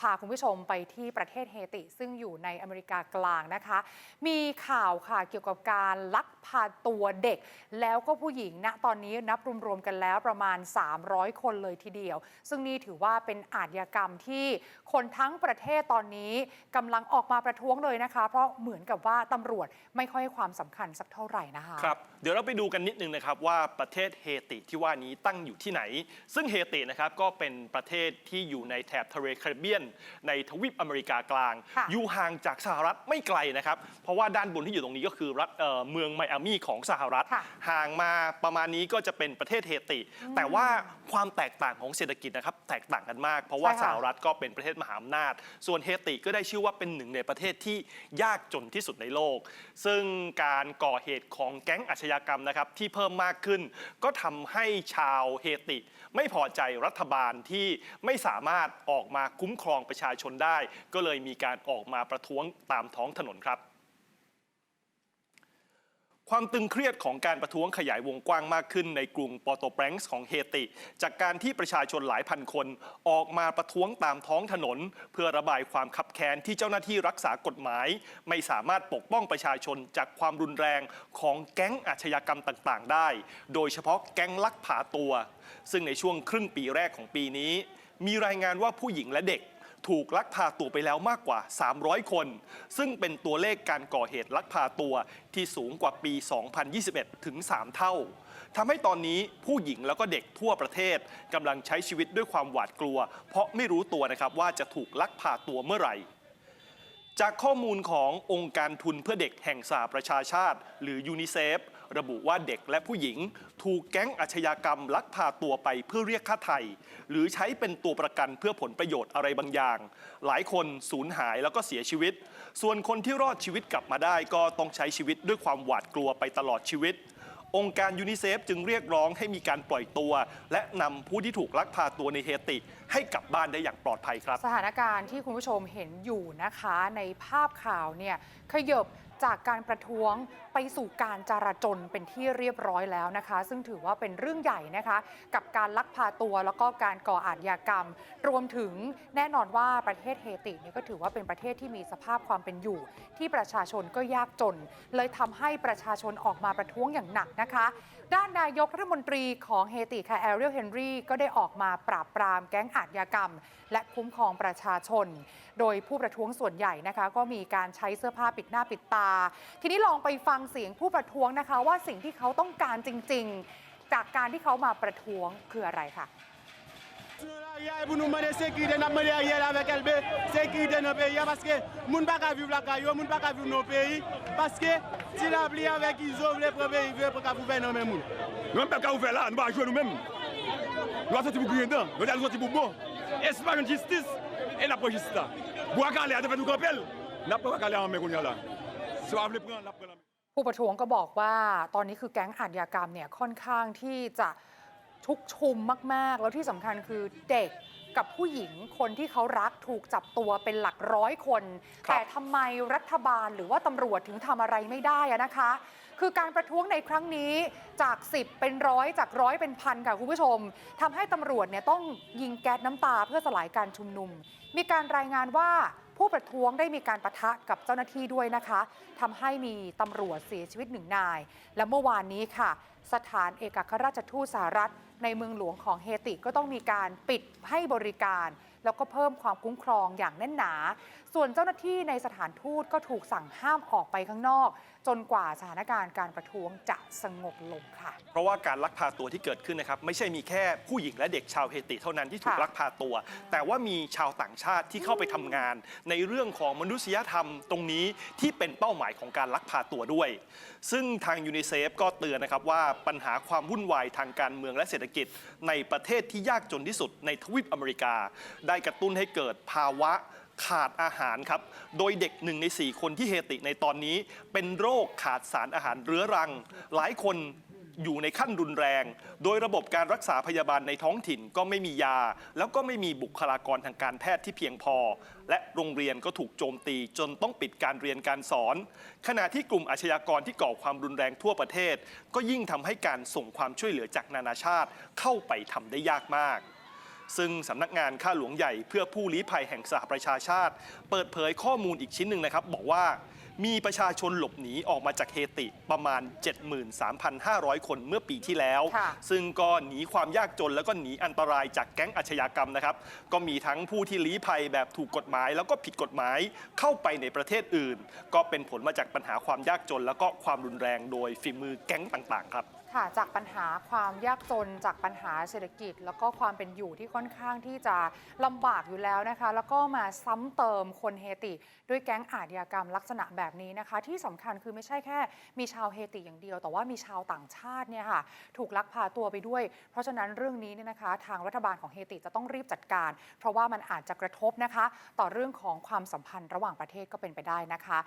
พาคุณผู้ชมไปที่ประเทศเฮติ ซึ่งอยู่ในอเมริกากลางนะคะ มีข่าวค่ะเกี่ยวกับการลักพาตัวเด็ก แล้วก็ผู้หญิงณตอนนี้นับรวมๆกันแล้วประมาณ 300 คนเลยทีเดียว ซึ่งนี่ถือว่าเป็นอาชญากรรมที่คนทั้งประเทศตอนนี้กำลังออกมาประท้วงเลยนะคะ เพราะเหมือนกับว่าตำรวจไม่ค่อยให้ความสำคัญสักเท่าไหร่นะคะครับเดี๋ยวเราไปดูกันนิดนึงนะครับว่าประเทศเฮติที่ว่านี้ตั้งอยู่ที่ไหน ซึ่งเฮตินะครับก็เป็นประเทศที่อยู่ในแถบทะเลแคริบเบียนในทวีปอเมริกากลาง ค่ะอยู่ห่างจากสหรัฐไม่ไกลนะครับ เพราะว่าด้านบนที่อยู่ตรงนี้ก็คือรัฐเอ่อเมืองไมอามี่ของสหรัฐ ค่ะ ห่างมาประมาณนี้ก็จะเป็นประเทศเฮติ แต่ว่าความแตกต่างของเศรษฐกิจนะครับ แตกต่างกันมาก เพราะว่าใช่ค่ะสหรัฐก็เป็นประเทศมหาอำนาจ ส่วนเฮติก็ได้ชื่อว่าเป็นหนึ่งในประเทศที่ยากจนที่สุดในโลก ซึ่งการก่อเหตุของแก๊งอาชญากรรมนะครับที่เพิ่มมากขึ้น ก็ทำให้ชาวเฮติ ไม่พอใจรัฐบาลที่ไม่สามารถออกมาคุ้มครองประชาชนได้ ก็เลยมีการออกมาประท้วงตามท้องถนนครับความตึงเครียดของการประท้วงขยายวงกว้างมากขึ้นในกรุงปอร์โตแปรงส์ของเฮติ จากการที่ประชาชนหลายพันคนออกมาประท้วงตามท้องถนน เพื่อระบายความขับแค้นที่เจ้าหน้าที่รักษากฎหมาย ไม่สามารถปกป้องประชาชนจากความรุนแรงของแก๊งอาชญากรรมต่างๆ ได้ โดยเฉพาะแก๊งลักพาตัว ซึ่งในช่วงครึ่งปีแรกของปีนี้ มีรายงานว่าผู้หญิงและเด็ก ถูกลักพาตัวไปแล้วมากกว่า 300 คน ซึ่งเป็นตัวเลขการก่อเหตุลักพาตัวที่สูงกว่าปี 2021 ถึง 3 เท่าทำให้ตอนนี้ผู้หญิงแล้วก็เด็กทั่วประเทศกำลังใช้ชีวิตด้วยความหวาดกลัว เพราะไม่รู้ตัวนะครับว่าจะถูกลักพาตัวเมื่อไหร่ จากข้อมูลขององค์การทุนเพื่อเด็กแห่งสหประชาชาติ หรือยูนิเซฟระบุว่าเด็กและผู้หญิง ถูกแก๊งอาชญากรรมลักพาตัวไปเพื่อเรียกค่าไถ่หรือใช้เป็นตัวประกันเพื่อผลประโยชน์อะไรบางอย่าง หลายคนสูญหายแล้วก็เสียชีวิต ส่วนคนที่รอดชีวิตกลับมาได้ก็ต้องใช้ชีวิตด้วยความหวาดกลัวไปตลอดชีวิต องค์การยูนิเซฟจึงเรียกร้องให้มีการปล่อยตัว และนำผู้ที่ถูกลักพาตัวในเฮติ ให้กลับบ้านได้อย่างปลอดภัยครับ สถานการณ์ที่คุณผู้ชมเห็นอยู่นะคะ ในภาพข่าวเนี่ยขยบ จากการประท้วงไปสู่การจราจนเป็นที่เรียบร้อยแล้วนะคะ ซึ่งถือว่าเป็นเรื่องใหญ่นะคะ กับการลักพาตัวแล้วก็การก่ออาชญากรรม รวมถึงแน่นอนว่าประเทศเฮติเนี่ยก็ถือว่าเป็นประเทศที่มีสภาพความเป็นอยู่ ที่ประชาชนก็ยากจน เลยทำให้ประชาชนออกมาประท้วงอย่างหนักนะคะ ด้านนายกรัฐมนตรีของเฮติค่ะแอเรียลเฮนรีก็ได้ออกมาปราบปรามแก๊งอาชญากรรม และคุ้มครองประชาชน โดยผู้ประท้วงส่วนใหญ่นะคะ ก็มีการใช้เสื้อผ้าปิดหน้าปิดตาา ทีนี้ลองไปฟังเสียงผู้ประท้วงนะคะ ว่าสิ่งที่เขาต้องการจริง ๆ จากการที่เขามาประท้วงคืออะไรค่ะ Ariel pour nous demander sécurité, nous demandé Ariel avec LB, sécurité dans le pays parce que moun pas qu'à vivre la caillou, moun pas vivre nos pays parce que si la pli avec ils ouvrent les premiers ils veulent pour qu'à pouvoir nommer moun. Nous même pas ouvrir là, nous allons jouer nous-mêmes. Nous allons sortir pour gagner dedans, nous allons sortir pour bon. Espace une justice et la police justice là. Pour aller à devant nous camper, n'a pas qu'à aller en mer là. ผู้ประท้วงก็บอกว่าตอนนี้คือแก๊งอาชญากรรมเนี่ยค่อนข้างที่จะชุกชุมมาก ๆ แล้วที่สำคัญคือเด็กกับผู้หญิงคนที่เขารักถูกจับตัวเป็นหลักร้อยคน ครับ แต่ทำไมรัฐบาลหรือว่าตำรวจถึงทำอะไรไม่ได้อะนะคะ คือการประท้วงในครั้งนี้จาก 10 เป็นร้อยจากร้อยเป็นพันค่ะคุณผู้ชมทำให้ตำรวจเนี่ยต้องยิงแก๊สน้ำตาเพื่อสลายการชุมนุม มีการรายงานว่า ผู้ประท้วงได้มีการประทะกับเจ้าหน้าที่ด้วยนะคะทำให้มีตำรวจเสียชีวิตหนึ่งนาย และเมื่อวานนี้ค่ะ สถานเอกอัครราชทูตสหรัฐ ในเมืองหลวงของเฮติก็ต้องมีการปิดให้บริการ แล้วก็เพิ่มความคุ้มครองอย่างแน่นหนา ส่วนเจ้าหน้าที่ในสถานทูตก็ถูกสั่งห้ามออกไปข้างนอก จนกว่าสถานการณ์การประท้วงจะสงบลงค่ะ เพราะว่าการลักพาตัวที่เกิดขึ้นนะครับไม่ใช่มีแค่ผู้หญิงและเด็กชาวเฮติเท่านั้นที่ถูกค่ะลักพาตัว แต่ว่ามีชาวต่างชาติที่เข้าไปทำงาน ในเรื่องของมนุษยธรรมตรงนี้ที่เป็นเป้าหมายของการลักพาตัวด้วย ซึ่งทางยูนิเซฟก็เตือนนะครับว่าปัญหาความวุ่นวายทางการเมืองและเศรษฐกิจ ในประเทศที่ยากจนที่สุดในทวีปอเมริกาได้กระตุ้นให้เกิดภาวะขาดอาหารครับ โดยเด็กหนึ่งใน 4 คนที่เฮติในตอนนี้ เป็นโรคขาดสารอาหารเรื้อรัง หลายคนอยู่ในขั้นรุนแรง โดยระบบการรักษาพยาบาลในท้องถิ่นก็ไม่มียา แล้วก็ไม่มีบุคลากรทางการแพทย์ที่เพียงพอ และโรงเรียนก็ถูกโจมตีจนต้องปิดการเรียนการสอน ขณะที่กลุ่มอาชญากรที่ก่อความรุนแรงทั่วประเทศ ก็ยิ่งทำให้การส่งความช่วยเหลือจากนานาชาติเข้าไปทำได้ยากมาก ซึ่งสำนักงานข้าหลวงใหญ่เพื่อผู้ลี้ภัยแห่งสหประชาชาติ เปิดเผยข้อมูลอีกชิ้นหนึ่งนะครับ บอกว่ามีประชาชนหลบหนีออกมาจากเฮติประมาณ 73,500 คนเมื่อปีที่แล้วค่ะซึ่งก็หนีความยากจนแล้วก็หนีอันตรายจากแก๊งอาชญากรรมนะครับ ก็มีทั้งผู้ที่ลี้ภัยแบบถูกกฎหมาย แล้วก็ผิดกฎหมายเข้าไปในประเทศอื่น ก็เป็นผลมาจากปัญหาความยากจน แล้วก็ความรุนแรงโดยฝีมือแก๊งต่างๆ ครับ ค่ะจากปัญหาความยากจนจากปัญหาเศรษฐกิจ แล้วก็ความเป็นอยู่ที่ค่อนข้างที่จะลำบากอยู่แล้วนะคะ แล้วก็มาซ้ำเติมคนเฮติ ด้วยแก๊งอาชญากรรมลักษณะแบบนี้นะคะ ที่สำคัญคือไม่ใช่แค่มีชาวเฮติอย่างเดียว แต่ว่ามีชาวต่างชาติเนี่ยค่ะถูกลักพาตัวไปด้วย เพราะฉะนั้นเรื่องนี้เนี่ยนะคะ ทางรัฐบาลของเฮติจะต้องรีบจัดการ เพราะว่ามันอาจจะกระทบนะคะ ต่อเรื่องของความสัมพันธ์ระหว่างประเทศก็เป็นไปได้นะคะ